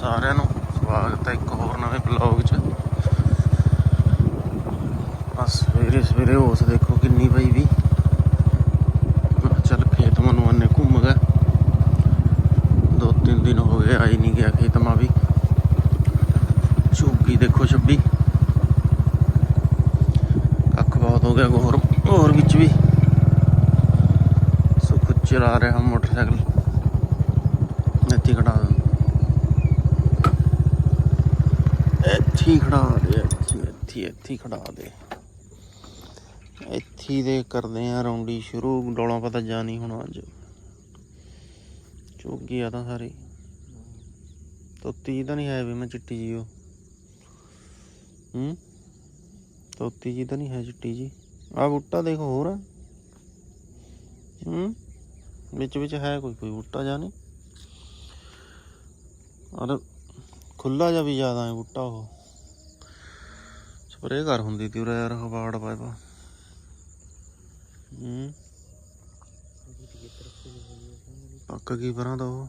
ਸਾਰਿਆਂ ਨੂੰ ਸਵਾਗਤ ਹੈ ਇੱਕ ਹੋਰ ਨਵੇਂ ਬਲੌਗ 'ਚ। ਬਸ ਸਵੇਰੇ ਸਵੇਰੇ ਉਸ ਦੇਖੋ ਕਿੰਨੀ ਪਈ ਵੀ। ਮੈਂ ਕਿਹਾ ਚੱਲ ਖੇਤ ਮਨੂੰ ਅੰਨੇ ਘੁੰਮ ਗਿਆ ਦੋ ਤਿੰਨ ਦਿਨ ਹੋ ਗਏ, ਆਈ ਨਹੀਂ ਗਿਆ ਖੇਤ ਮਾ ਵੀ। ਝੁੱਗੀ ਦੇਖੋ ਛੱਬੀ। ਕੱਖ ਬਹੁਤ ਹੋ ਗਿਆ ਹੋਰ ਹੋਰ ਵਿੱਚ ਵੀ। ਸੁਖ ਚਲਾ ਰਿਹਾ ਮੋਟਰਸਾਈਕਲ। ਇੱਥੇ ਖੜਾ ਦਿੰਦਾ ਇੱਥੇ ਖੜਾ ਦੇ, ਇੱਥੇ ਇੱਥੇ ਖੜਾ ਦੇ। ਇੱਥੇ ਦੇ ਕਰਦੇ ਆ ਰੌਂਡੀ ਸ਼ੁਰੂ। ਡੋਲਾਂ ਪਤਾ ਜਾ ਨਹੀਂ ਹੁਣ ਅੱਜ। ਚੋਗੀ ਆ ਤਾਂ ਸਾਰੇ। ਤੋਤੀ ਜੀ ਤਾਂ ਨਹੀਂ ਹੈ ਵੀ ਮੈਂ ਚਿੱਟੀ ਜੀ ਉਹ। ਹੂੰ? ਤੋਤੀ ਜੀ ਤਾਂ ਨਹੀਂ ਹੈ ਚਿੱਟੀ ਜੀ ਆ ਬੂਟਾ ਦੇਖੋ ਹੋਰ। ਆ। ਹੂੰ? ਵਿੱਚ ਵਿੱਚ ਹੈ ਕੋਈ ਕੋਈ ਬੂਟਾ ਜਾ ਨਹੀਂ? ਔਰ ਖੁੱਲਾ ਜਿਹਾ ਵੀ ਜ਼ਿਆਦਾ ਹੈ ਬੂਟਾ ਉਹ। ਸਪਰੇਅ ਕਰ ਹੁੰਦੀ ਤੀ ਉਰੇ ਯਾਰ ਹਵਾੜ ਪਾਇਪਾ ਹੂੰ। ਪੱਕ ਗਈ ਪਰਾਂ ਦਾ ਉਹ।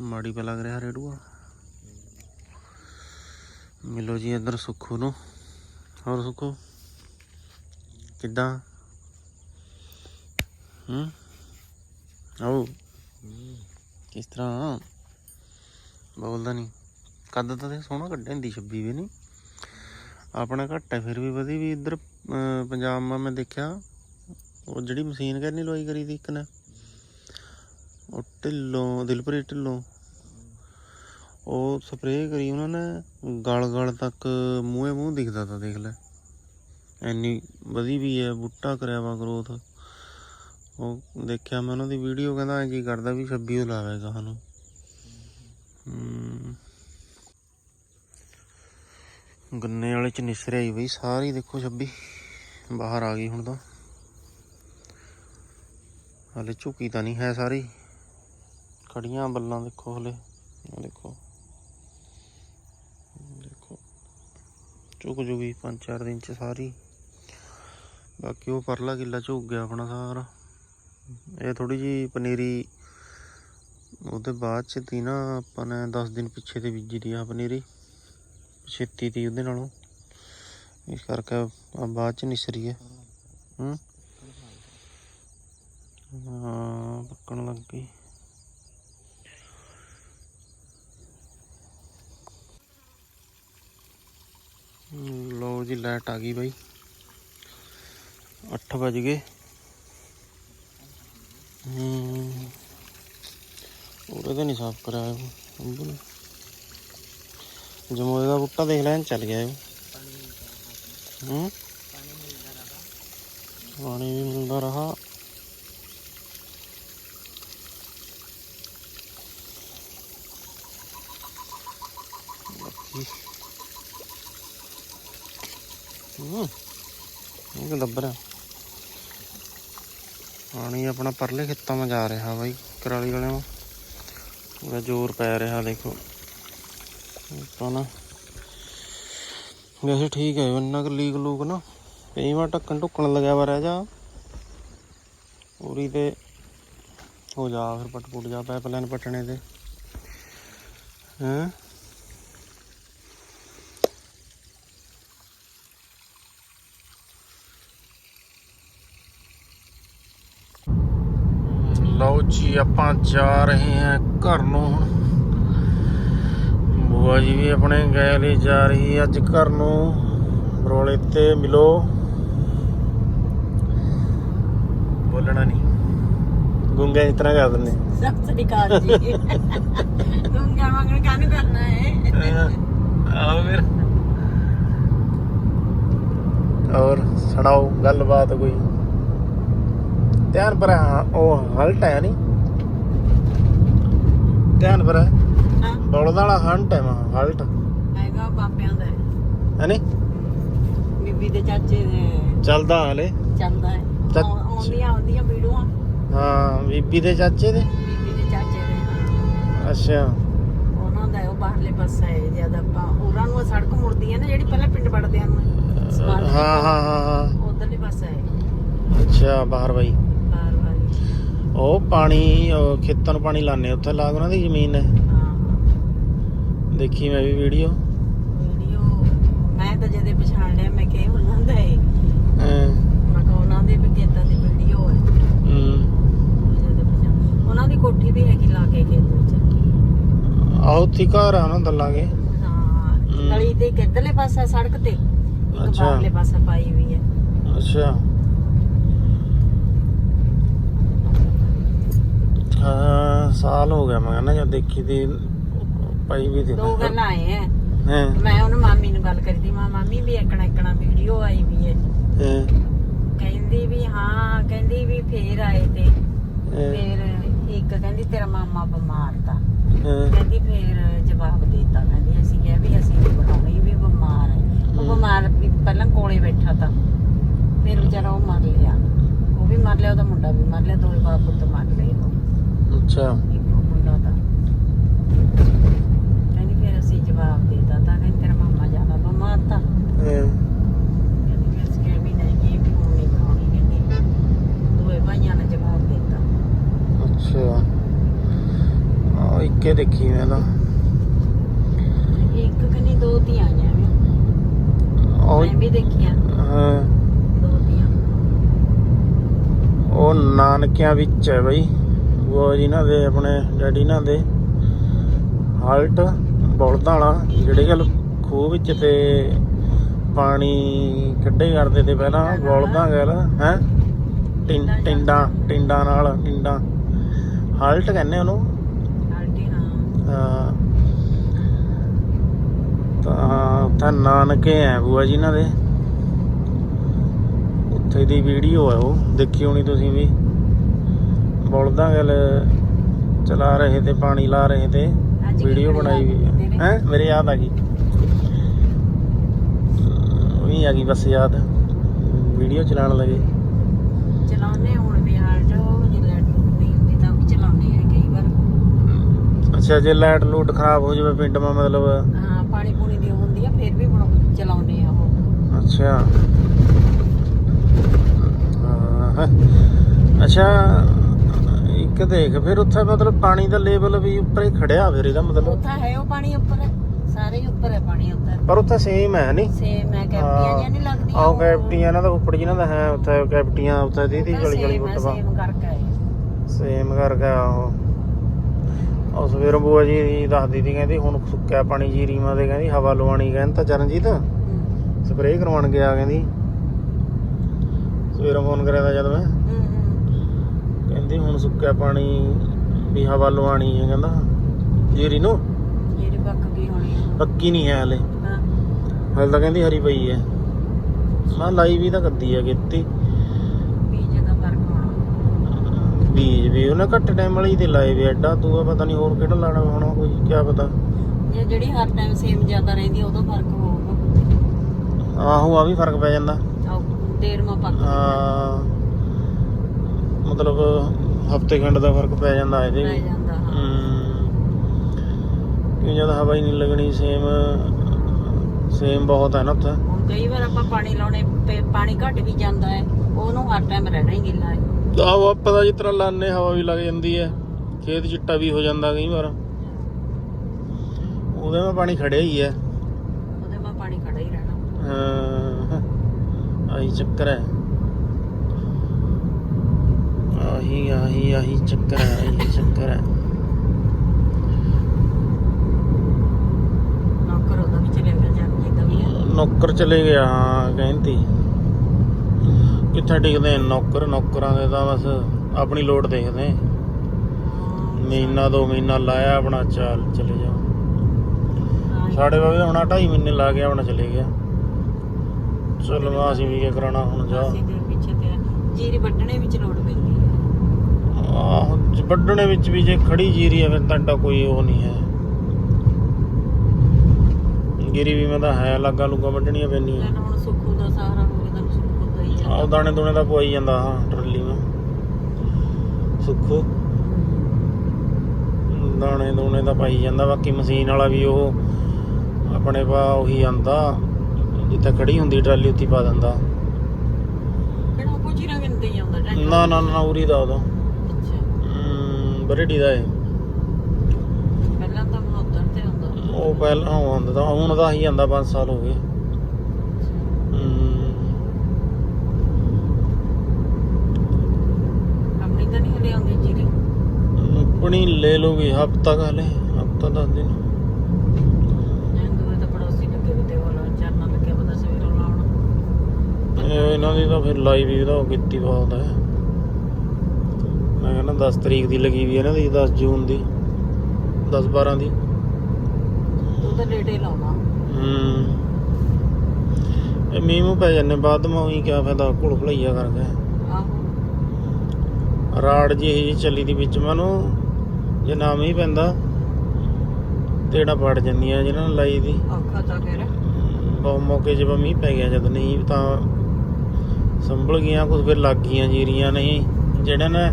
ਮਾੜੀ ਪਾ ਲੱਗ ਰਿਹਾ ਰੇੜੂਆ। ਮਿਲੋ ਜੀ ਇੱਧਰ ਸੁੱਖੂ ਨੂੰ। ਹੋਰ ਸੁੱਖੂ, ਕਿੱਦਾਂ? ਹੂੰ। ਆਓ। ਕਿਸ ਤਰ੍ਹਾਂ? ਬੋਲਦਾ ਨਹੀਂ ਕੱਦ ਤਾਂ ਤੇ ਸੋਹਣਾ ਕੱਢਿਆ ਹੁੰਦੀ 26 ਵੀ ਨਹੀਂ ਆਪਣਾ ਘੱਟ ਹੈ, ਫਿਰ ਵੀ ਵਧੀ ਵੀ ਇੱਧਰ ਪੰਜਾਬ ਮਾ ਮੈਂ ਦੇਖਿਆ, ਉਹ ਜਿਹੜੀ ਮਸ਼ੀਨ ਕਰਨੀ ਲਵਾਈ ਕਰੀ ਦੀ ਇੱਕ ਨੇ। ਉਹ ਢਿੱਲੋਂ, ਦਿਲਪ੍ਰੀਤ ਢਿੱਲੋਂ। ਉਹ ਸਪਰੇਅ ਕਰੀ ਉਹਨਾਂ ਨੇ, ਗਲ ਗਲ ਤੱਕ ਮੂੰਹੇ ਮੂੰਹ ਦਿਖਦਾ ਤਾਂ ਦੇਖ ਲੈ। ਇੰਨੀ ਵਧੀ ਵੀ ਹੈ, ਬੂਟਾ ਕਰਿਆ ਵਾ ਗਰੋਥ ਉਹ ਦੇਖਿਆ ਮੈਂ ਉਹਨਾਂ ਦੀ ਵੀਡੀਓ ਕਹਿੰਦਾ ਐਂ ਜੀ ਕਰਦਾ ਵੀ 26 ਉਹ ਲਾਵੇਗਾ ਸਾਨੂੰ। ਗੰਨੇ ਵਾਲੇ ਚ ਨਿਸਰ ਆਈ ਬਈ, ਸਾਰੀ ਦੇਖੋ 26 ਬਾਹਰ ਆ ਗਈ ਹੁਣ ਤਾਂ। ਹਲੇ ਝੁਕੀ ਤਾਂ ਨਹੀਂ ਹੈ ਸਾਰੀ। ਖੜੀਆਂ ਬੱਲਾਂ ਦੇਖੋ ਹਲੇ। ਦੇਖੋ। ਦੇਖੋ। ਝੁਕ ਜੂਗੀ ਪੰਜ ਚਾਰ ਦਿਨ ਚ ਸਾਰੀ। ਬਾਕੀ ਉਹ ਪਰਲਾ ਕਿੱਲਾ ਝੁਕ ਗਿਆ ਆਪਣਾ ਸਾਰਾ। ਇਹ ਥੋੜੀ ਜੀ ਪਨੀਰੀ, ਉਹਦੇ ਬਾਅਦ ਚ ਤੀ ਨਾ ਆਪਾਂ ਨੇ 10 ਦਿਨ ਪਿੱਛੇ ਤੇ ਬੀਜੀ ਦੀ ਆ ਪਨੀਰੀ, ਛੇਤੀ ਤੀ ਉਹਦੇ ਨਾਲੋਂ। ਇਸ ਕਰਕੇ ਬਾਅਦ ਚ ਨਿਸਰੀ ਹੈ। ਹੂੰ? ਹਾਂ, ਪੱਕਣ ਲੱਗ ਗਈ। ਲੋ ਜੀ, ਲਾਈਟ ਆ ਗਈ ਬਾਈ। 8 ਵਜ ਗਏ। ਉਹਦੇ ਤਾਂ ਨਹੀਂ ਸਾਫ਼ ਕਰਾਇਆ ਅੰਬੂ ਨੇ। ਜਮੋਏ ਦਾ ਬੁੱਟਾ ਦੇਖ ਲੈਣ ਚੱਲ ਗਿਆ ਇਹ। ਹੂੰ? ਪਾਣੀ ਵੀ ਮਿਲਦਾ ਰਹਾ। ਬਾਕੀ। ਹੂੰ। ਇਹ ਕਿ ਲੱਭ ਪਾਣੀ ਆਪਣਾ ਪਰਲੇ ਖੇਤਾਂ ਮਾ ਜਾ ਰਿਹਾ ਬਾਈ, ਕਰਾਲੀ ਵਾਲਿਆਂ ਮਾ। ਪੂਰਾ ਜ਼ੋਰ ਪੈ ਰਿਹਾ, ਦੇਖੋ। ਤਾਂ ਨਾ, ਵੈਸੇ ਠੀਕ ਹੈ, ਇੰਨਾ ਕੁ ਲੀਕ ਲੂਕ ਨਾ, ਕਈ ਵਾਰ ਢੱਕਣ ਢੁੱਕਣ ਲੱਗਿਆ ਵਾ ਰਹਿ ਜਾ। ਪੂਰੀ ਤੇ ਹੋ ਜਾ, ਫਿਰ ਪਟ ਪੁੱਟ ਜਾ ਪਾਈਪਲਾਈਨ ਪਟਣੇ ਤੇ। ਹੈਂ? ਜੀ ਆਪਾਂ ਜਾ ਰਹੇ ਹਾਂ ਘਰ ਨੂੰ ਹੁਣ। ਬੁਆ ਜੀ ਵੀ ਆਪਣੇ ਗਏ ਲਈ ਜਾ ਰਹੀ ਹੈ ਅੱਜ ਘਰ ਨੂੰ। ਰੋਲੇ ਤੇ ਮਿਲੋ। ਬੋਲਣਾ ਨਹੀਂ। ਗੁੰਗਾ ਇਸ ਤਰ੍ਹਾਂ ਕਰ ਦਿੰਦੇ। ਸਤਿ ਸ੍ਰੀ ਅਕਾਲ ਜੀ। ਗੁੰਗਾ ਮੰਗਣ ਕਾਹਨੂੰ ਕਰਨਾ ਹੈ? ਆਓ ਫਿਰ। ਔਰ ਸੁਣਾਓ ਗੱਲਬਾਤ ਕੋਈ? ਧਿਆਨ ਪਰ ਉਹ ਹਲਟ ਹੈ ਨਹੀਂ ਧਿਆਨ ਪਰ ਹਾਂ। ਬਲਦ ਵਾਲਾ ਹੰਟ ਹੈ ਮਾ ਹਲਟ ਹੈਗਾ ਬਾਪਿਆਂ ਦਾ। ਹੈ। ਨਹੀਂ ਬੀਬੀ ਦੇ ਚਾਚੇ ਦੇ। ਚੱਲਦਾ ਹਲੇ। ਚੱਲਦਾ ਹੈ। ਆਉਂਦੀਆਂ ਆਉਂਦੀਆਂ ਵੀਡੀਓਆਂ। ਹਾਂ ਬੀਬੀ ਦੇ ਚਾਚੇ ਦੇ? ਬੀਬੀ ਦੇ ਚਾਚੇ ਦੇ। ਅੱਛਾ। ਉਹਨਾਂ ਦਾ ਉਹ ਬਾਹਰਲੇ ਪਾਸੇ ਹੈ ਜਦ ਆਪਾਂ ਉਹਨਾਂ ਨੂੰ ਸੜਕ ਮੁੜਦੀ ਹੈ ਨਾ ਜਿਹੜੀ ਪਹਿਲਾਂ ਪਿੰਡ ਵੜਦੇ ਹਨ। ਸਮਾਨ ਹਾਂ ਹਾਂ ਹਾਂ ਹਾਂ। ਉਧਰਲੇ ਪਾਸੇ ਹੈ। ਅੱਛਾ ਬਾਹਰ ਬਾਈ। ਬਾਹਰ ਵਾਲੀ ਉਹ ਪਾਣੀ ਉਹ ਖੇਤਾਂ ਨੂੰ ਪਾਣੀ ਲਾਣੇ ਉੱਥੇ ਲਾਗ ਉਹਨਾਂ ਦੀ ਜ਼ਮੀਨ ਹੈ। ਹਾਂ। ਦੇਖੀ ਮੈਂ ਵੀ ਵੀਡੀਓ। ਵੀਡੀਓ ਮੈਂ ਤਾਂ ਜਦੇ ਪਛਾਣ ਲਿਆ ਮੈਂ ਕਿਹਾ ਇਹ ਉਹਨਾਂ ਦਾ ਹੈ ਹਾਂ। ਮੈਂ ਕਿਹਾ ਉਹਨਾਂ ਦੇ ਵੀ ਖੇਤਾਂ ਦੀ ਵੀਡੀਓ ਹੈ। ਜਦੇ ਪਛਾਣ ਉਹਨਾਂ ਦੀ ਕੋਠੀ ਵੀ ਹੈਗੀ ਲਾ ਕੇ ਖੇਤ ਵਿੱਚ। ਆਹੋ ਉੱਥੇ ਘਰ ਆ ਉਹਨਾਂ ਦਾ ਲਾਗੇ। ਹਾਂ ਹਮ। ਗਲੀ ਦੇ ਕਿੱਧਰਲੇ ਪਾਸੇ ਸੜਕ ਤੇ ਇੱਕ ਅੱਛਾ। ਬਾਹਰਲੇ ਪਾਸੇ ਪਾਈ ਹੋਈ ਹੈ। ਅੱਛਾ ਹਾਂ ਸਾਲ ਹੋ ਗਿਆ ਮੈਂ ਕਹਿੰਦਾ ਜਦ ਦੇਖੀ ਤੀ ਪਾਈ ਵੀ ਤੀ ਦੋ ਗੱਲਾਂ ਆਏ ਹੈ ਹਾਂ। ਮੈਂ ਉਹਨੂੰ ਮਾਮੀ ਨੂੰ ਗੱਲ ਕਰੀ ਤੀ ਮਾਂ ਮਾਮੀ ਵੀ ਇੱਕਣਾ ਇੱਕਣਾ ਵੀਡੀਓ ਆਈ ਵੀ ਹੈ ਹਾਂ, ਕਹਿੰਦੀ ਵੀ ਹਾਂ ਕਹਿੰਦੀ ਵੀ ਫੇਰ ਆਏ ਤੇ। ਫੇਰ ਇੱਕ ਕਹਿੰਦੀ ਤੇਰਾ ਮਾਮਾ ਬਿਮਾਰ ਤਾਂ। ਕਹਿੰਦੀ ਫੇਰ ਜਵਾਬ ਦਿੱਤਾ। ਕਹਿੰਦੀ ਅਸੀਂ ਕਿਹਾ ਵੀ ਅਸੀਂ ਨਹੀਂ ਬਣਾਉਣੀ ਵੀ ਬਿਮਾਰ ਹੈ ਉਹ। ਬਿਮਾਰ ਪਹਿਲਾਂ ਕੋਲੇ ਬੈਠਾ ਤਾਂ। ਫਿਰ ਵਿਚਾਰਾ ਉਹ ਮਰ ਲਿਆ। ਉਹ ਵੀ ਮਰ ਲਿਆ ਉਹਦਾ ਮੁੰਡਾ ਵੀ ਮਰ ਲਿਆ ਦੋਵੇਂ ਬਾਪ ਪੁੱਤ ਮਰ ਲਏ ਅੱਛਾ। ਮੁੰਡਾ ਤਾਂ ਕਹਿੰਦੀ ਫਿਰ ਅਸੀਂ ਜਵਾਬ ਦਿੱਤਾ ਤਾਂ ਕਹਿੰਦੀ ਤੇਰਾ ਮਾਮਾ ਜ਼ਿਆਦਾ ਬਿਮਾਰ ਤਾਂ। ਹਾਂ, ਕਹਿੰਦੀ ਫਿਰ ਅਸੀਂ ਕਿਹਾ ਵੀ ਨਹੀਂ ਇਹ ਵੀ ਹੁਣ ਨਹੀਂ ਬਣਾਉਣੀ ਕਹਿੰਦੀ। ਦੋਵੇਂ ਭਾਈਆਂ ਨੇ ਜਵਾਬ ਦਿੱਤਾ। ਅੱਛਾ। ਆ ਇੱਕੇ ਦੇਖੀ ਮੈਂ ਤਾਂ। ਇੱਕ ਕਨੀ ਦੋ ਧੀਆਂ ਆਈਆਂ ਵੀ ਉਹ ਮੈਂ ਵੀ ਦੇਖੀਆਂ। ਹਾਂ। ਦੋ ਧੀਆਂ। ਉਹ ਨਾਨਕਿਆਂ ਵਿੱਚ ਹੈ ਬਈ। ਉਹ ਜਿਨ੍ਹਾਂ ਦੇ ਆਪਣੇ ਡੈਡੀ ਨਾਲ ਦੇ। ਹਾਲਟ ਬਲਦਾਂ ਵਾਲਾ ਜਿਹੜੇ ਗੱਲ ਖੂਹ ਵਿੱਚ ਤੇ ਪਾਣੀ ਕੱਢੇ ਕਰਦੇ ਤੇ ਪਹਿਲਾਂ ਬਲਦਾਂ ਗੱਲ ਹੈ? ਟਿੰਡਾਂ ਟਿੰਡਾਂ ਨਾਲ ਟਿੰਡਾਂ। ਹਾਲਟ ਕਹਿੰਦੇ ਉਹਨੂੰ। ਹਾਂ। ਤਾਂ ਤਾਂ ਨਾਨਕੇ ਆ ਬੂਆ ਜੀ ਇਹਨਾਂ ਦੇ। ਉੱਥੇ ਦੀ ਵੀਡੀਓ ਹੈ ਉਹ ਦੇਖੀ ਹੋਣੀ ਤੁਸੀਂ ਵੀ। ਬੋਲਦਾ ਗੱਲ ਚਲਾ ਰਹੇ ਤੇ ਪਾਣੀ ਲਾ ਰਹੇ ਤੇ। ਵੀਡੀਓ ਬਣਾਈ ਵੀ? ਹੈ ਹੈ? ਮੇਰੇ ਯਾਦ ਆ ਗਈ। ਵੀ ਆ ਗਈ ਬਸ ਯਾਦ। ਵੀਡੀਓ ਚਲਾਉਣ ਲੱਗੇ। ਚਲਾਉਨੇ ਹੁਣ ਵੀ ਆਲਟ ਉਹ ਜੇ ਲੈਟ ਨਹੀਂ ਹੁੰਦੀ ਤਾਂ ਵੀ ਚਲਾਉਨੇ ਆ ਕਈ ਵਾਰ। ਅੱਛਾ ਜੇ ਲਾਈਟ ਲੂਟ ਖਰਾਬ ਹੋ ਜਾਵੇ ਪਿੰਡ ਮਾ ਮਤਲਬ। ਹਾਂ ਪਾਣੀ ਪੂਣੀ ਦੀ ਹੁੰਦੀ ਆ ਫਿਰ ਵੀ ਬਣਾ- ਚਲਾਉਨੇ ਆ ਉਹ। ਅੱਛਾ। ਹਾਂ, ਅੱਛਾ ਇੱਕ ਦੇਖ ਫਿਰ ਉੱਥੇ ਮਤਲਬ ਪਾਣੀ ਦਾ ਲੈਵਲ ਵੀ ਉੱਪਰ ਹੀ ਖੜਿਆ ਫਿਰ ਇਹਦਾ ਮਤਲਬ। ਉੱਥਾ ਹੈ ਉਹ ਪਾਣੀ ਉੱਪਰ ਸਾਰੇ ਹੀ ਉੱਪਰ ਹੈ ਪਾਣੀ ਉੱਧਰ। ਪਰ ਉੱਥੇ ਸੇਮ ਹੈ ਨਹੀਂ ਸੇਮ ਹੈ ਕੈਪਟੀਆਂ ਜਿਹਾ ਨਹੀਂ ਲੱਗਦੀਆਂ ਆਹ ਕੈਪਟੀਆਂ ਇਹਨਾਂ ਦਾ ਉੱਪਰ ਜਿਹਨਾਂ ਦਾ ਹੈ ਉੱਥੇ ਕੈਪਟੀਆਂ ਉੱਥੇ ਦੀ ਦੀ ਗਲੀ ਗਲੀ ਪਾ ਸੇਮ ਕਰਕੇ ਹੈ ਸੇਮ ਕਰਕੇ ਆਹੋ ਉਹ। ਸਵੇਰ ਬੂਆ ਜੀ ਦੀ ਦੱਸਦੀ ਸੀ ਕਹਿੰਦੀ ਹੁਣ ਸੁੱਕਿਆ ਪਾਣੀ ਜੀ ਰੀਮਾ ਦੇ ਕਹਿੰਦੀ ਹਵਾ ਲਵਾਣੀ ਕਹਿੰਦਾ ਤਾਂ ਚਰਨਜੀਤ ਸਪਰੇਅ ਕਰਵਾਉਣ ਗਿਆ ਕਹਿੰਦੀ। ਸਵੇਰ ਫੋਨ ਕਰਿਆ ਤਾਂ ਜਦ ਮੈਂ। ਕਹਿੰਦੀ ਹੁਣ ਸੁੱਕਿਆ ਪਾਣੀ ਵੀ ਹਵਾ ਲਵਾਣੀ ਹੈ ਕਹਿੰਦਾ। ਜੀਰੀ ਨੂੰ ਜਿਹੜੀ ਪੱਕ ਗਈ ਹੋਣੀ। ਪੱਕੀ ਨਹੀਂ ਹੈ ਹਲੇ। ਹਾਂ। ਹਲੇ ਤਾਂ ਕਹਿੰਦੀ ਹਰੀ ਪਈ ਹੈ। ਮੈਂ ਲਾਈ ਵੀ ਤਾਂ ਕੱਦੀ ਆ ਕੀਤੀ ਬੀਜ ਦਾ ਫ਼ਰਕ ਹੋਣਾ। ਬੀਜ ਵੀ ਉਹਨੇ ਘੱਟ ਟਾਈਮ ਵਾਲੀ ਤੇ ਲਾਏ ਵੀ ਐਡਾ ਤੂੰ ਆ ਪਤਾ ਨਹੀਂ ਹੋਰ ਕਿਹੜਾ ਲਾਣਾ ਹੋਣਾ ਕੋਈ ਕੀ ਪਤਾ। ਜੇ ਜਿਹੜੀ ਹਰ ਟਾਈਮ ਸੇਮ ਜ਼ਿਆਦਾ ਰਹਿੰਦੀ ਉਦੋਂ ਫ਼ਰਕ ਹੋਊਗਾ। ਆਹੋ ਆ ਵੀ ਫ਼ਰਕ ਪੈ ਜਾਂਦਾ। ਆਹ ਦੇਰ ਮਾ ਪੱਕ ਆ ਮਤਲਬ ਹਫ਼ਤੇ ਖੰਡ ਦਾ ਫ਼ਰਕ ਪੈ ਜਾਂਦਾ ਇਹਦੇ ਰਹਿ ਵੀ ਜਾਂਦਾ ਹਾਂ। ਹਮ, ਕਿ ਜਦ ਹਵਾ ਹੀ ਨਹੀਂ ਲੱਗਣੀ ਸੇਮ ਸੇਮ ਬਹੁਤ ਹੈ ਨਾ ਉੱਥੇ। ਹੁਣ ਕਈ ਵਾਰ ਆਪਾਂ ਪਾਣੀ ਲਾਉਣੇ ਪੇ- ਪਾਣੀ ਘਟ ਵੀ ਜਾਂਦਾ ਹੈ ਉਹਨੂੰ ਹਰ ਟਾਈਮ ਰਹਿਣਾ ਹੀ ਗਿੱਲਾ ਹੈ। ਆਹੋ ਪਤਾ ਜਿਸ ਤਰ੍ਹਾਂ ਲਾਣੇ ਹਵਾ ਵੀ ਲੱਗ ਜਾਂਦੀ ਹੈ। ਖੇਤ ਚਿੱਟਾ ਵੀ ਹੋ ਜਾਂਦਾ ਕਈ ਵਾਰ। ਉਹਦੇ ਵਿੱਚ ਪਾਣੀ ਖੜਿਆ ਹੀ ਹੈ। ਉਹਦੇ ਮਾ ਪਾਣੀ ਖੜਾ ਹੀ ਰਹਿਣਾ। ਹਾਂ ਆਹੀ ਚੱਕਰ ਹੈ। ਆਹੀ ਆਹੀ ਆਹੀ ਚੱਕਰ ਹੈ ਆਹੀ ਚੱਕਰ ਹੈ। ਨੌਕਰ ਉਹਦਾ ਵੀ ਚਲੇ ਗਿਆ ਜਦ ਹੈ ਨੌਕਰ ਚਲੇ ਗਿਆ ਹਾਂ ਕਹਿੰਦੀ। ਕਿੱਥੇ ਟਿਕਦੇ ਨੌਕਰ ਨੌਕਰਾਂ ਦੇ ਤਾਂ ਬਸ ਆਪਣੀ ਲੋੜ ਦੇਖਦੇ। ਮਹੀਨਾ ਦੋ ਮਹੀਨਾ ਲਾਇਆ ਆਪਣਾ ਚਾਲ ਚਲੇ ਜਾ ਹਾਂ, ਸਾਡੇ ਬਾਬੇ ਹੁਣ 2.5 ਮਹੀਨੇ ਲਾ ਗਿਆ ਆਪਣਾ ਚਲੇ ਗਿਆ। ਚਲ ਅਸੀਂ ਵੀ ਕੀ ਕਰਾਉਣਾ ਹੁਣ ਜਾ। ਅਸੀਂ ਦੇ ਪਿੱਛੇ ਤੇ ਜੀਰੀ ਵੱਢਣੇ ਵਿੱਚ ਲੋੜ ਪੈਂਦੀ। ਆਹ ਵੱਢਣੇ ਵਿੱਚ ਵੀ ਜੇ ਖੜੀ ਜੀਰੀ ਆ ਫਿਰ ਤਾਂ ਕੋਈ ਉਹ ਨਹੀਂ ਹੈ। ਗਿਰੀ ਵੀ ਮੈਂ ਤਾਂ ਹੈ ਲੱਗਾ ਲੁੱਗਾ ਵੱਢਣੀਆਂ ਪੈਂਦੀਆਂ। ਲੈਣ ਹੁਣ ਸੁੱਖੂ ਦਾ ਸਹਾਰਾ ਹੋ ਗਿਆ ਤਾਂ ਸੁੱਖੂ ਦਾ ਹੀ ਆਹ ਜਾਂਦਾ ਦਾਣੇ ਦੂਣੇ ਦਾ ਪਵਾਈ ਜਾਂਦਾ ਹਾਂ ਟਰਲੀ ਮੈਂ। ਸੁੱਖੋ। ਦਾਣੇ ਦੂਣੇ ਦਾ ਪਾਈ ਜਾਂਦਾ ਬਾਕੀ ਮਸ਼ੀਨ ਵਾਲਾ ਵੀ ਉਹ ਆਪਣੇ ਪਾ ਉਹੀ ਆਂਦਾ ਜਿੱਥੇ ਖੜੀ ਹੁੰਦੀ ਟਰਾਲੀ ਉੱਤੀ ਪਾ ਦਿੰਦਾ। ਕਿਹੜਾ ਕੋ ਜੀਰਾ ਕਿੰਦੇ ਹੀ ਆਉਂਦਾ ਨਾ ਨਾ ਨਾ ਉਰੀ ਦਾ ਅੱਛਾ ਬਰੇਡੀ ਦਾ ਹੈ ਪਹਿਲਾਂ ਤਾਂ ਮਨੋਤਰ ਤੇ ਹੁੰਦਾ ਉਹ ਪਹਿਲਾਂ ਉਹ ਆਉਂਦਾ ਤਾਂ ਹੁਣ ਤਾਂ ਹੀ ਜਾਂਦਾ 5 ਸਾਲ ਹੋ ਗਏ। ਆਪਣੀ ਤਾਂ ਨਹੀਂ ਹਲੇ ਆਉਂਦੀ ਜੀਰੀ? ਆਪਣੀ ਲੈ ਲੋਗੇ ਹਫਤਾ ਕਾ ਲੈ ਹਫਤਾ ਦਸ ਦਿਨ। ਇਹਨਾਂ ਦੀ ਤਾਂ ਫਿਰ ਲਾਈਵ ਉਹ ਕੀਤੀ ਬਹੁਤ ਹੈ। ਮੈਂ ਕਹਿੰਦਾ 10 ਤਰੀਕ ਦੀ ਲੱਗੀ ਵੀ ਇਹਨਾਂ ਦੀ 10 ਜੂਨ ਦੀ 10 12 ਦੀ। ਤੂੰ ਤਾਂ ਲੇਟੇ ਲਾਉਣਾ। ਹੂੰ। ਇਹ ਮੀਂਹ ਮੂੰਹ ਪੈ ਜਾਂਦੇ ਬਾਅਦ ਮਾ ਉਹੀ ਕਿਆ ਫਾਇਦਾ ਘੁਲ ਭਲਈਆ ਕਰ ਗਏ ਆਹੋ। ਰਾੜ ਜੀ ਇਹ ਚੱਲੀ ਦੀ ਵਿੱਚ ਮੈਨੂੰ ਜੇ ਨਾ ਮੀਂਹ ਪੈਂਦਾ ਤੇੜਾ ਪੜ ਜਾਂਦੀਆਂ ਜਿਹਨਾਂ ਨੇ ਲਾਈ ਦੀ। ਔਖਾ ਤਾਂ ਫਿਰ। ਬਹੁਤ ਮੌਕੇ 'ਚ ਮੀਂਹ ਪੈ ਗਿਆ ਜਦ ਨਹੀਂ ਤਾਂ ਸੰਭਲ ਗਈਆਂ ਕੁਝ ਫਿਰ ਲੱਗ ਗਈਆਂ ਜੀਰੀਆਂ ਨਹੀਂ ਜਿਹੜਾ ਨੇ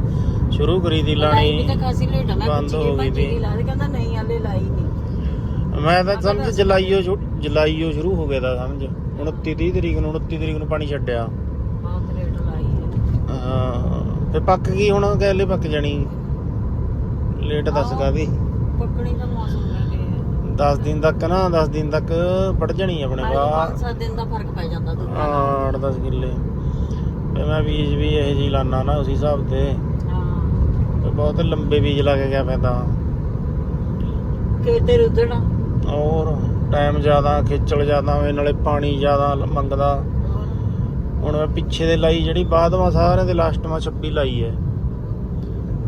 ਸ਼ੁਰੂ ਕਰੀ ਦੀ ਵੀ ਲਾਣੀ ਤਾਂ ਖਾਸੀ ਲੇਟ ਬੰਦ ਹੋ ਗਈ ਤੀ। ਦੀ ਲਾ ਦੇ ਕਹਿੰਦਾ ਨਹੀਂ ਹਲੇ ਲਾਈ ਨਹੀਂ ਮੈਂ ਤਾਂ ਸਮਝ ਜੁਲਾਈਓ ਸ਼ੁ- ਜੁਲਾਈਓ ਸ਼ੁਰੂ ਹੋ ਗਿਆ ਦਾ ਸਮਝ। 29 30 ਤਰੀਕ ਨੂੰ 29 ਤਰੀਕ ਨੂੰ ਪਾਣੀ ਛੱਡਿਆ। ਬਹੁਤ ਲੇਟ ਲਾਈ ਹੈ। ਹਾਂ ਤੇ ਪੱਕ ਗਈ ਹੁਣ ਗੈਲੇ ਪੱਕ ਜਾਣੀ। ਲੇਟ ਦੱਸ ਕਾਦੀ ਪੱਕਣੀ ਦਾ ਮੌਸਮ ਹੈ। ਕਿ 10 ਦਿਨ ਤੱਕ ਨਾ 10 ਦਿਨ ਤੱਕ ਪੜ ਜਾਣੀ ਆਪਣੇ ਬਾਹਰ 5-7 ਦਿਨ ਦਾ ਫ਼ਰਕ ਪੈ ਜਾਂਦਾ ਦੂਜਾ ਹਾਂ 8-10 ਕਿੱਲੇ। ਤੇ ਮੈਂ ਬੀਜ ਵੀ ਇਹ ਜੀ ਲਾਨਾ ਨਾ ਉਸ ਹਿਸਾਬ ਤੇ ਤੇ। ਬਹੁਤ ਲੰਬੇ ਬੀਜ ਲਾ ਕੇ ਗਿਆ ਫਾਇਦਾ ਖੇਤੇ ਰੁੱਧਣਾ ਔਰ ਟਾਈਮ ਜ਼ਿਆਦਾ ਖੇਚਲ ਜ਼ਿਆਦਾ ਹੋਵੇ ਨਾਲੇ ਪਾਣੀ ਜ਼ਿਆਦਾ ਮੰਗਦਾ। ਹੁਣ ਮੈਂ ਪਿੱਛੇ ਦੇ ਲਾਈ ਜਿਹੜੀ ਬਾਅਦ ਮਾ ਸਾਰਿਆਂ ਦੇ ਲਾਸਟ ਮਾ 26 ਲਾਈ ਹੈ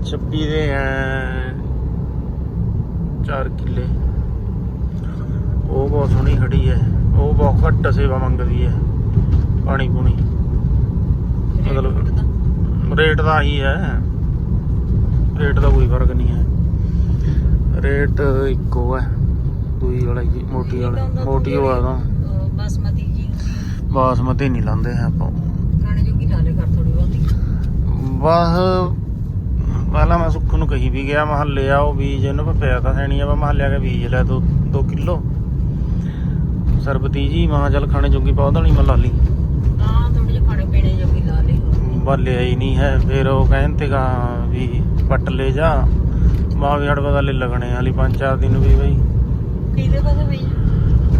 26 ਦੇ ਹੈ 4 ਕਿੱਲੇ। ਉਹ ਬਹੁਤ ਸੋਹਣੀ ਖੜੀ ਹੈ ਉਹ ਬਹੁਤ ਘੱਟ ਸੇਵਾ ਮੰਗਦੀ ਹੈ ਪਾਣੀ ਪੂਣੀ। ਮਤਲਬ ਰੇਟ ਦਾ ਹੀ ਹੈ ਰੇਟ ਦਾ ਕੋਈ ਫ਼ਰਕ ਨਹੀਂ ਹੈ। ਰੇਟ ਇੱਕੋ ਹੈ ਦੂਈ ਵਾਲਾ ਹੀ ਮੋਟੀ ਵਾਲਾ ਮੋਟੀ ਵਾਲਾ ਬਾਸਮਤੀ ਜੀ। ਬਾਸਮਤੀ ਨਹੀਂ ਲਾਉਂਦੇ ਹੈ ਆਪਾਂ। ਖਾਣੇ ਜੋਗੀ ਲਾ ਲੈ ਕਰ ਥੋੜੀ ਬਹੁਤੀ। ਬਸ ਪਹਿਲਾਂ ਮੈਂ ਸੁੱਖ ਨੂੰ ਕਹੀ ਵੀ ਗਿਆ ਮਹੱਲੇ ਆ ਉਹ ਬੀਜ ਇਹਨੂੰ ਪਾ ਪਿਆ ਤਾਂ ਸੈਣੀ ਆ ਮਹੱਲੇ ਆ ਕੇ ਬੀਜ ਲੈ ਦੋ 2 ਕਿਲੋ। ਸਰਬਤੀ ਜੀ ਮਾਂ ਚੱਲ ਖਾਣੇ ਜੋਗੀ ਪੌਦਾ ਨਹੀਂ ਮੈਂ ਲਾ ਲਈ। ਹਾਂ ਥੋੜੀ ਜਿਹੀ ਖਾਣੇ ਪੀਣੇ ਜੋਗੀ ਲਾ ਲੈ ਬਾਲਿਆ ਹੀ ਨਹੀਂ ਹੈ ਫਿਰ ਉਹ ਕਹਿੰਦੇ ਗਾ ਵੀ ਪੱਟ ਲੈ ਜਾ। ਮਾਂ ਵੀ ਹੜ ਬਦਲੇ ਲੱਗਣੇ ਹਾਲੀ ਪੰਜ ਚਾਰ ਦਿਨ ਵੀ ਬਈ। ਕਿਹਦੇ ਪਤਾ ਬੀਜ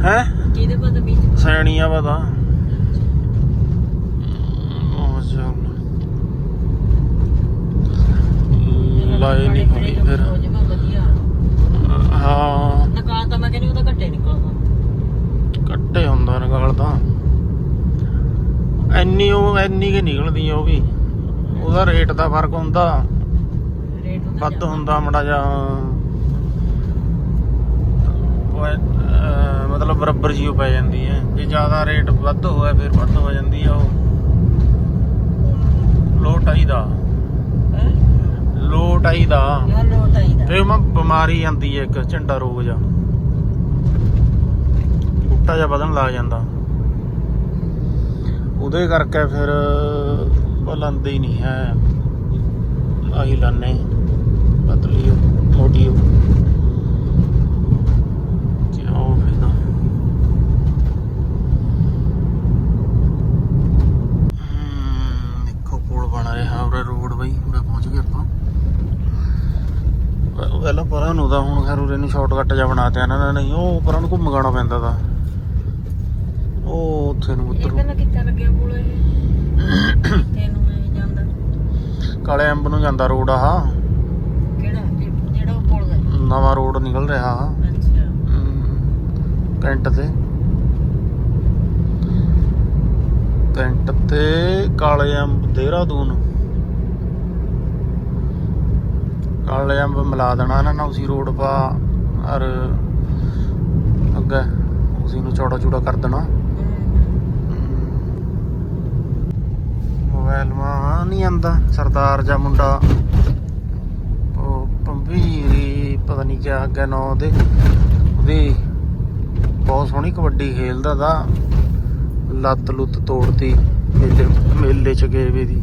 ਹੈ? ਕਿਹਦੇ ਪਤਾ ਬੀਜ ਸੈਣੀਆਂ ਪਤਾ। ਲਾਏ ਨਹੀਂ ਹੋਈ ਫਿਰ। ਹੋ। ਨਕਾਲ ਤਾਂ ਮੈਂ ਕਹਿੰਦੀ ਉਹਦਾ ਘੱਟੇ ਨਿਕਲਦਾ। ਕੱਟੇ ਹੁੰਦਾ ਨਿਕਾਲ ਤਾਂ। ਐਨੀ ਉਹ ਐਨੀ ਕਿ ਨਿਕਲਦੀ ਆ ਉਹ ਵੀ। ਉਹਦਾ ਰੇਟ ਦਾ ਫ਼ਰਕ ਹੁੰਦਾ। ਵੱਧ। ਹੁੰਦਾ ਮੜਾ ਜਾ ਮਤਲਬ ਬਰਾਬਰ ਜੀ ਉਹ ਪੈ ਜਾਂਦੀ ਹੈ। ਜੇ ਜ਼ਿਆਦਾ ਰੇਟ ਵੱਧ ਹੋਇਆ ਫਿਰ ਵੱਧ ਹੋ ਜਾਂਦੀ ਆ ਉਹ। ਲੋਟ ਆਈ ਦਾ ਹੈਂ? ਲੋਟ ਆਈ ਦਾ ਤੇ ਮੈਂ ਬਿਮਾਰੀ ਆਂਦੀ ਹੈ ਇੱਕ ਝੰਡਾ ਰੋਗ ਜਾ ਬੁੱਟਾ ਜਾ ਵਧਣ ਲੱਗ ਜਾਂਦਾ। ਉਹਦੇ ਕਰਕੇ ਫਿਰ ਬਲੰਦੀ ਹੀ ਨਹੀਂ ਹੈ। ਆਹੀ ਲਾਨੇ ਪਤਲੀ ਉਹ, ਮੋਟੀ ਉਹ। ਪਹਿਲਾਂ ਪਰਾਂ ਨੂੰ ਤਾਂ ਹੁਣ ਖੈਰ ਉਰੇ ਨੂੰ ਸ਼ਾਰਟਕਟ ਜਾ ਬਣਾਤੇ ਇਹਨਾਂ ਨੇ ਨਹੀਂ ਉਹ ਪਰਾਂ ਨੂੰ ਘੁੰਮ ਗਾਣਾ ਪੈਂਦਾ ਦਾ ਉਹ ਉੱਥੇ ਨੂੰ ਉੱਤਰ ਪਹਿਲਾਂ ਕਿੱਥੇ ਲੱਗਿਆ ਕੋਲ ਇਹ? ਕਿੱਥੇ ਨੂੰ ਇਹ ਜਾਂਦਾ ਕਾਲੇ ਅੰਬ ਨੂੰ ਜਾਂਦਾ ਰੋਡ ਆਹ ਕਿਹੜਾ ਜਿ- ਜਿਹੜਾ ਉਹ ਪੁਲ ਦਾ ਨਵਾਂ ਰੋਡ ਨਿਕਲ ਰਿਹਾ। ਅੱਛਾ। ਕੈਂਟ ਤੇ। ਕੈਂਟ ਤੇ ਕਾਲੇ ਅੰਬ ਦੇਹਰਾਦੂਨ। ਕਾਲੇ ਅੰਬ ਮਿਲਾ ਦੇਣਾ ਇਹਨਾਂ ਨਾਲ ਉਸੇ ਰੋਡ ਪਾ ਔਰ ਅੱਗੇ ਉਸੇ ਨੂੰ ਚੌੜਾ ਚੌੜਾ ਕਰ ਦੇਣਾ। ਮੋਬਾਈਲ ਮਾ ਨਹੀਂ ਆਂਦਾ ਸਰਦਾਰ ਜਾਂ ਮੁੰਡਾ ਉਹ ਪੰਭੀਰੀ ਪਤਾ ਨਹੀਂ ਕਿਆ ਅੱਗੇ ਨਾਂ ਉਹਦੇ। ਉਹਦੀ ਬਹੁਤ ਸੋਹਣੀ ਕਬੱਡੀ ਖੇਲਦਾ ਦਾ ਲੱਤ ਲੁੱਤ ਤੋੜਤੀ ਮੇਲੇ ਮੇਲੇ ਚ ਗਏ ਵੇ ਦੀ।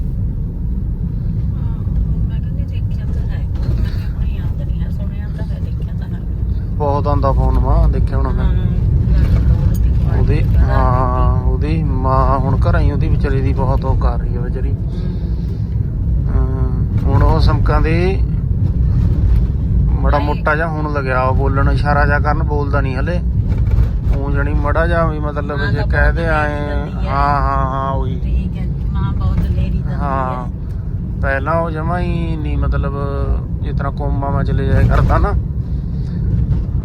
ਬਹੁਤ ਆਂਦਾ ਫੋਨ ਮਾ ਦੇਖਿਆ ਹੁਣ ਮੈਂ। ਉਹਦੀ ਹਾਂ ਉਹਦੀ ਮਾਂ ਹੁਣ ਘਰਾਂ ਹੀ ਉਹਦੀ ਵਿਚਾਰੀ ਦੀ ਬਹੁਤ ਉਹ ਕਰ ਰਹੀ ਹੈ ਵਿਚਾਰੀ। ਹੁਣ ਉਹ ਸਮਕਾਂ ਦੇ ਮੜਾ ਮੋਟਾ ਜਿਹਾ ਹੁਣ ਲੱਗਿਆ ਉਹ ਬੋਲਣ ਇਸ਼ਾਰਾ ਜਾ ਕਰਨ ਬੋਲਦਾ ਨਹੀਂ ਹਲੇ ਉਹ ਜਣੀ ਮੜਾ ਜਾ ਵੀ ਮਤਲਬ ਜੇ ਕਹਦੇ ਆਏ ਹੈ। ਹਾਂ ਹਾਂ ਉਹੀ ਠੀਕ ਹੈ ਮਾਂ ਬਹੁਤ ਲੇਰੀ ਦੰਦੀ ਹਾਂ ਹੈ ਪਹਿਲਾਂ ਉਹ ਜਮਾ ਹੀ ਨਹੀਂ ਮਤਲਬ ਜਿਸ ਤਰ੍ਹਾਂ ਕੋਮਾ ਮਾ ਚਲੇ ਜਾਇਆ ਕਰਦਾ ਨਾ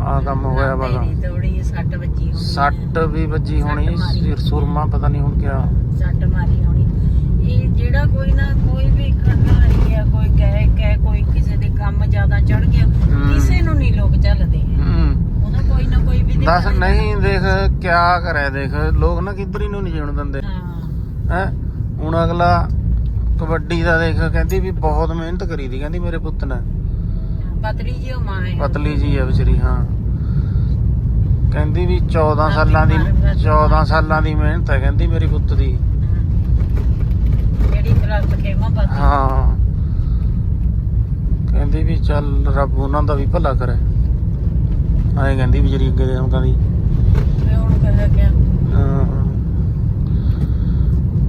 ਆ ਕੰਮ ਹੋਇਆ ਥੋੜੀ ਸੱਟ ਵੱਜੀ ਹੋਣੀ ਹੈ। ਸੱਟ ਵੀ ਵੱਜੀ ਹੋਣੀ। ਸਿਰ ਸੁਰਮਾ ਪਤਾ ਨਹੀਂ ਹੁਣ ਕਿਆ ਸੱਟ ਮਾਰੀ ਹੋਣੀ ਜਿਹੜਾ ਕੋਈ ਨਾ ਕੋਈ ਵੀ ਖੜਾਰੀ ਆ ਕੋਈ ਕਹਿ ਕਹਿ ਕੋਈ ਕਿਸੇ ਦੇ ਕੰਮ ਜ਼ਿਆਦਾ ਚੜ ਗਿਆ ਕਿਸੇ ਨੂੰ ਨਹੀਂ ਲੋਕ ਚੱਲਦੇ। ਹੂੰ। ਉਹਦਾ ਕੋਈ ਨਾ ਕੋਈ ਵੀ ਦੱਸ ਨਹੀਂ ਦੇਖ ਕਿਆ ਕਰੇ ਦੇਖ ਲੋਕ ਨਾ ਕਿੱਧਰ ਹੀ ਨੂੰ ਨਹੀਂ ਜਿਉਣ ਦਿੰਦੇ। ਹਾਂ। ਹੈ? ਹੁਣ ਅਗਲਾ ਕਬੱਡੀ ਦਾ ਦੇਖ ਕਹਿੰਦੀ ਵੀ ਬਹੁਤ ਮਿਹਨਤ ਕਰੀ ਦੀ ਕਹਿੰਦੀ ਮੇਰੇ ਪੁੱਤ ਨੇ। ਪਤਲੀ ਜਿਹੀ ਉਹ ਮਾਂ ਹੈ। ਪਤਲੀ ਜੀ ਹੈ ਵਿਚਾਰੀ ਹਾਂ। ਕਹਿੰਦੀ ਵੀ 14 ਸਾਲਾਂ ਦੀ 14 ਸਾਲਾਂ ਦੀ ਮਿਹਨਤ ਹੈ ਕਹਿੰਦੀ ਮੇਰੀ ਪੁੱਤ ਦੀ। ਜਿਹੜੀ ਖੇਮਾ ਹਾਂ। ਕਹਿੰਦੀ ਵੀ ਚੱਲ ਰੱਬ ਉਹਨਾਂ ਦਾ ਵੀ ਭਲਾ ਕਰੇ। ਐਂ ਕਹਿੰਦੀ ਵਿਚਾਰੀ ਅੱਗੇ ਦੇ ਹਮਕਾਂ ਦੀ ਤੇ ਹੁਣ ਕਹੇ ਕਿ ਹਾਂ।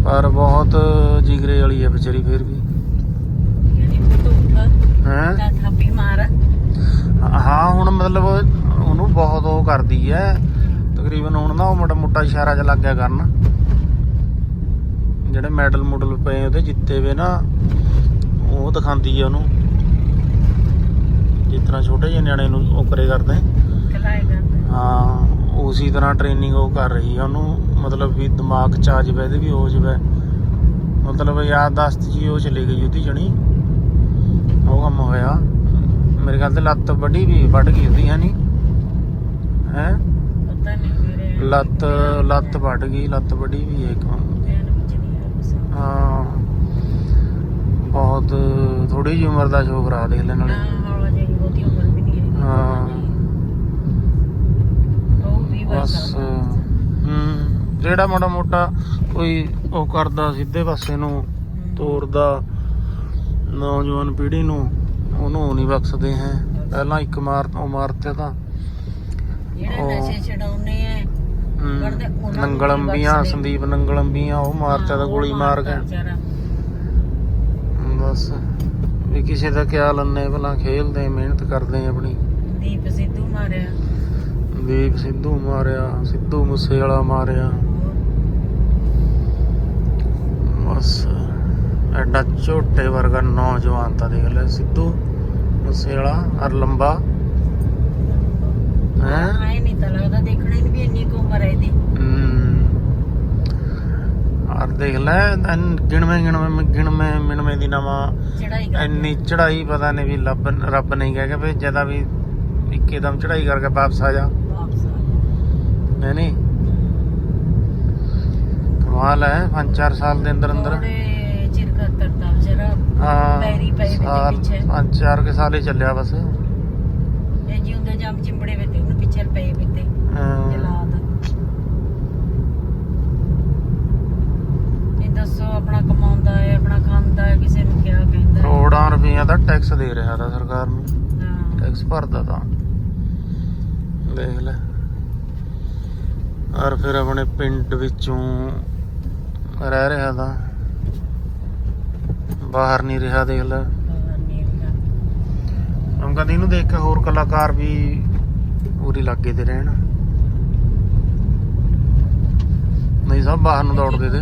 ਪਰ ਬਹੁਤ ਜਿਗਰੇ ਵਾਲੀ ਹੈ ਵਿਚਾਰੀ ਫਿਰ ਵੀ। ਜਿਹੜੀ ਪੁੱਤ ਹੈ? ਤਾਂ ਥਾਪੀ ਮਾਰ। ਹਾਂ ਹੁਣ ਮਤਲਬ ਉਹਨੂੰ ਬਹੁਤ ਉਹ ਕਰਦੀ ਐ। ਤਕਰੀਬਨ ਹੁਣ ਨਾ ਉਹ ਮੋਟਾ ਮੋਟਾ ਇਸ਼ਾਰਾ ਜਿਹਾ ਲੱਗ ਗਿਆ ਕਰਨ। ਜਿਹੜੇ ਮੈਡਲ ਮੁਡਲ ਪਏ ਉਹਦੇ ਜਿੱਤੇ ਵੇ ਨਾ ਉਹ ਦਿਖਾਉਂਦੀ ਐ ਉਹਨੂੰ। ਜਿਸ ਤਰ੍ਹਾਂ ਛੋਟੇ ਜਿਹੇ ਨਿਆਣੇ ਨੂੰ ਉਹ ਕਰੇ ਕਰਦੇ। ਹਾਂ ਉਸੇ ਤਰ੍ਹਾਂ ਟ੍ਰੇਨਿੰਗ ਉਹ ਕਰ ਰਹੀ ਆ ਉਹਨੂੰ। ਮਤਲਬ ਵੀ ਦਿਮਾਗ ਚ ਆ ਜਾਵੇ ਇਹਦੇ ਵੀ ਹੋ ਜਾਵੇ। ਮਤਲਬ ਯਾਦਦਾਸ਼ਤ ਜੀ ਉਹ ਚਲੀ ਗਈ ਉਹਦੀ ਜਣੀ। ਉਹ ਕੰਮ ਹੋਇਆ। ਮੇਰੇ ਖਿਆਲ ਤੇ ਲੱਤ ਵੱਡੀ ਵੀ ਵੱਢ ਗਈ ਉਹਦੀ ਹੈ ਨਹੀਂ ਹੈ? ਪਤਾ ਨਹੀਂ ਮੇਰੇ ਲੱਤ ਲੱਤ ਵੱਢ ਗਈ ਲੱਤ ਵੱਡੀ ਵੀ ਹੈ ਇੱਕ ਧਿਆਨ ਵਿੱਚ ਨਹੀਂ ਆ ਕੁਛ। ਹਾਂ। ਬਹੁਤ ਥੋੜੀ ਜਿਹੀ ਉਮਰ ਦਾ ਛੋਕਰਾ ਦੇਖ ਲੈਣ ਵਾਲੇ ਹਾਂ ਹੌਲਾ ਜਿਹੀ ਬਹੁਤੀ ਉਮਰ ਵੀ ਨਹੀਂ ਹੈ ਹਾਂ। ਉਹ ਵੀ ਬਸ ਬਸ ਹੂੰ ਜਿਹੜਾ ਮਾੜਾ ਮੋਟਾ ਕੋਈ ਉਹ ਕਰਦਾ ਸਿੱਧੇ ਪਾਸੇ ਨੂੰ ਤੋਰਦਾ ਨੌਜਵਾਨ ਪੀੜ੍ਹੀ ਨੂੰ ਉਹਨੂੰ ਨਹੀਂ ਬਖਸ਼ਦੇ ਹੈ। ਪਹਿਲਾਂ ਇੱਕ ਮਾਰ ਉਹ ਮਾਰਤੇ ਤਾਂ। ਜਿਹੜੇ ਨਸ਼ੇ ਛਡਾਉਨੇ ਆ ਹੂੰ, ਕਰਦੇ ਉਹਨਾਂ ਨੂੰ ਨੰਗਲੰਬੀਆਂ ਬਖਸ਼ਦੇ। ਸੰਦੀਪ ਨੰਗਲੰਬੀਆਂ ਉਹ ਮਾਰਤੇ ਤਾਂ ਗੋਲੀ ਮਾਰ ਕੇ। ਵਿਚਾਰਾ। ਬਸ। ਵੀ ਕਿਸੇ ਦਾ ਕਿਆ ਲੰਨੇ ਭਲਾ ਖੇਲਦੇ ਮਿਹਨਤ ਕਰਦੇ ਆਪਣੀ। ਦੀਪ ਸਿੱਧੂ ਮਾਰਿਆ। ਦੀਪ ਸਿੱਧੂ ਮਾਰਿਆ ਸਿੱਧੂ ਮੂਸੇ ਵਾਲਾ ਮਾਰਿਆ। ਬਸ। ਐਡਾ ਝੋਟੇ ਵਰਗਾ ਨੌਜਵਾਨ ਤਾਂ ਦੇਖ ਲੈ ਸਿੱਧੂ ਮੂਸੇ ਵਾਲਾ ਅਰ ਲੰਬਾ। ਹੈ। ਆਏ ਨਹੀਂ ਤਾਂ ਲੱਗਦਾ ਦੇਖਣੇ ਨੂੰ ਵੀ ਇੰਨੀ ਕੁ ਉਮਰ ਹੈ ਇਹਦੀ। ਅਰ ਦੇਖ ਲੈ ਐਨ ਗਿਣਵੇਂ ਗਿਣਵੇਂ ਗਿਣਵੇਂ ਮਿਣਵੇਂ ਦੀ ਨਵਾਂ ਚੜਾਈ ਇੰਨੀ ਚੜਾਈ ਪਤਾ ਨਹੀਂ ਵੀ ਲੱਭ ਰੱਬ ਨਹੀਂ ਕਹਿ ਕੇ ਭੇਜਿਆ ਤਾਂ ਵੀ ਇੱਕਦਮ ਚੜਾਈ ਕਰਕੇ ਵਾਪਸ ਆ ਜਾ। ਵਾਪਸ ਆ। ਨਹੀਂ ਨਹੀਂ ਕਮਾਲ ਹੈ 5-4 ਸਾਲ ਦੇ ਅੰਦਰ ਅੰਦਰ। ਚਿਰ ਖਾਤਰ ਤਾਂ ਵਿਚਾਰਾ। ਹਾਂ ਪੈਰੀ ਵੇ ਤੇ ਸਾਲ ਪਿੱਛੇ। 5-4 ਕੇ ਸਾਲ ਹੀ ਚੱਲਿਆ ਬਸ। ਇਹ ਜਿਉਂਦੇ ਜੰਮ ਚਿੰਬੜੇ ਵੇ ਤੇ ਉਹਨੂੰ ਪਿੱਛੇ ਪਏ ਵੇ ਤੇ ਹਾਂ। ਜਲਾਦ ਇਹ ਦੱਸੋ ਆਪਣਾ ਕਮਾਉਂਦਾ ਹੈ ਆਪਣਾ ਖਾਂਦਾ ਹੈ ਕਿਸੇ ਨੂੰ ਕਿਆ ਕਹਿੰਦਾ ਹੈ? ਕਰੋੜਾਂ ਰੁਪਈਆ ਦਾ ਟੈਕਸ ਦੇ ਰਿਹਾ ਤਾਂ ਸਰਕਾਰ ਨੂੰ ਹਾਂ ਟੈਕਸ ਭਰਦਾ ਤਾਂ ਦੇਖ ਲੈ ਔਰ ਫਿਰ ਆਪਣੇ ਪਿੰਡ ਵਿੱਚੋਂ ਰਹਿ ਰਿਹਾ ਤਾਂ ਬਾਹਰ ਨਹੀਂ ਰਿਹਾ ਦੇਖ ਲੈ। ਹੁਣ ਕਹਿੰਦੇ ਇਹਨੂੰ ਦੇਖ ਕੇ ਹੋਰ ਕਲਾਕਾਰ ਵੀ ਪੂਰੀ ਲੱਗੇ ਤੇ ਰਹਿਣ। ਨਹੀਂ ਸਭ ਬਾਹਰ ਨੂੰ ਦੌੜਦੇ ਤੇ।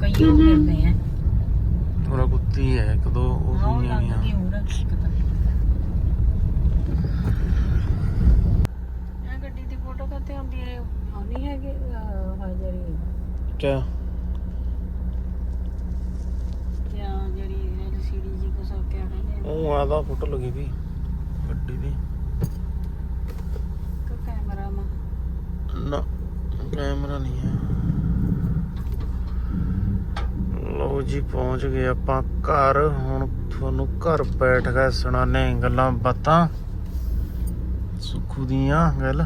ਕਈ ਹੋ। ਫਿਰਦੇ ਹੈ ਪੂਰਾ ਕੁੱਤੀ ਹੈ ਇੱਕ ਦੋ ਉਹ ਹਾਂ ਉਹ ਵੀ ਨਹੀਂ ਇਹ ਗੱਡੀ ਦੀ ਫੋਟੋ ਕਿੱਥੇ ਆਉਂਦੀ ਹੈ? ਆਉਣੀ ਹੈਗੀ ਹਾਜ਼ਰੀ ਕਿਆ ਜਾਂ ਜਿਹੜੀ ਐਲਸੀਡੀ ਜੀ ਕੋ ਸਭ ਕਿਆ ਕਹਿੰਦੇ ਆ ਉਹ ਆਦਾ ਫੋਟੋ ਲੱਗੀ ਵੀ ਗੱਡੀ ਦੀ। ਕੋ ਕੈਮਰਾ ਮਾ ਨਾ ਕੈਮਰਾ ਨਹੀਂ ਹੈ। ਲੋ ਜੀ ਪਹੁੰਚ ਗਏ ਆਪਾਂ ਘਰ। ਹੁਣ ਤੁਹਾਨੂੰ ਘਰ ਬੈਠ ਕੇ ਸੁਣਾਣੇ ਗੱਲਾਂ ਬਾਤਾਂ। ਸੁੱਖੂ ਦੀਆਂ ਗੱਲ।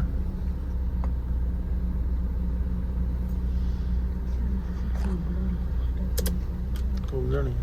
ਖੁੱਲ ਜਾਣੀ